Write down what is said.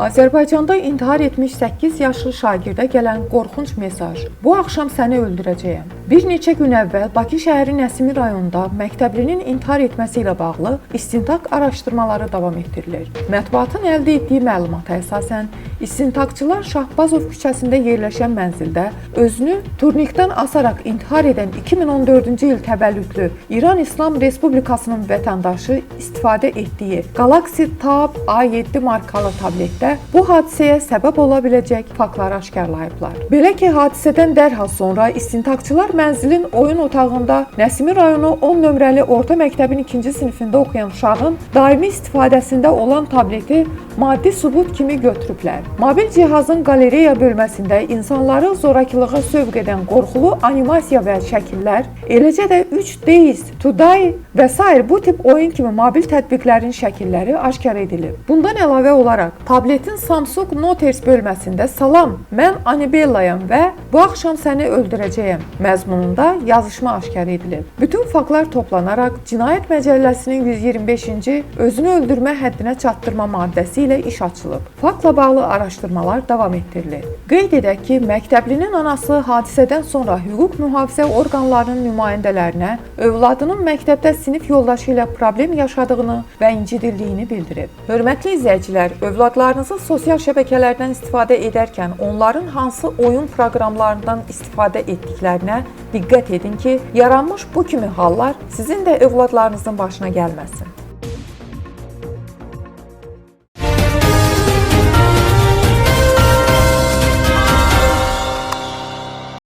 Azərbaycanda intihar etmiş 8 yaşlı şagirdə gələn qorxunc mesaj. Bu axşam səni öldürəcəyəm. Bir neçə gün əvvəl Bakı şəhəri Nəsimi rayonunda məktəblinin intihar etməsi ilə bağlı istintaq araşdırmaları davam etdirilir. Mətbuatın əldə etdiyi məlumata əsasən istintaqçılar Şahbazov küçəsində yerləşən mənzildə özünü turnikdən asaraq intihar edən 2014-cü il təvəllüdlü İran İslam Respublikasının vətəndaşı istifadə etdiyi Galaxy Tab A7 markalı tabletdə bu hadisəyə səbəb ola biləcək faktları aşkarlayıblar. Belə ki, hadisədən dərhal sonra istintaqçılar mənzilin oyun otağında Nəsimi rayonu 10 nömrəli orta məktəbin 2-ci sinifində oxuyan uşağın daimi istifadəsində olan tableti maddi sübut kimi götürüblər. Mobil cihazın qalereya bölməsində insanları zorakılığa sövq edən qorxulu animasiya və şəkillər, eləcə də 3 Days, Today və s. bu tip oyun kimi mobil tətbiqlərin şəkilləri aşkar edilib. Bundan əlavə olaraq tabletin Samsung Notes bölməsində "Salam, mən Anibellayam və bu axşam səni öldürəcəyəm" məzmununda yazışma aşkar edilib. Bütün faktlar toplanaraq Cinayət Məcəlləsinin 125-ci özünü öldürmə həddinə çatdırma maddəsi ilə iş açılıb. Faktla bağlı araşdırmalar davam etdirilir. Qeyd edək ki, məktəblinin anası hadisədən sonra hüquq mühafizə orqanlarının nümayəndələrinə övladının məktəbdə sinif yoldaşı ilə problem yaşadığını və incidildiyini bildirib. Hörmətli izləyicilər, övladlarınızı sosial şəbəkələrdən istifadə edərkən onların hansı oyun proqramlarından istifadə etdiklərinə diqqət edin ki, yaranmış bu kimi hallar sizin də övladlarınızın başına gəlməsin.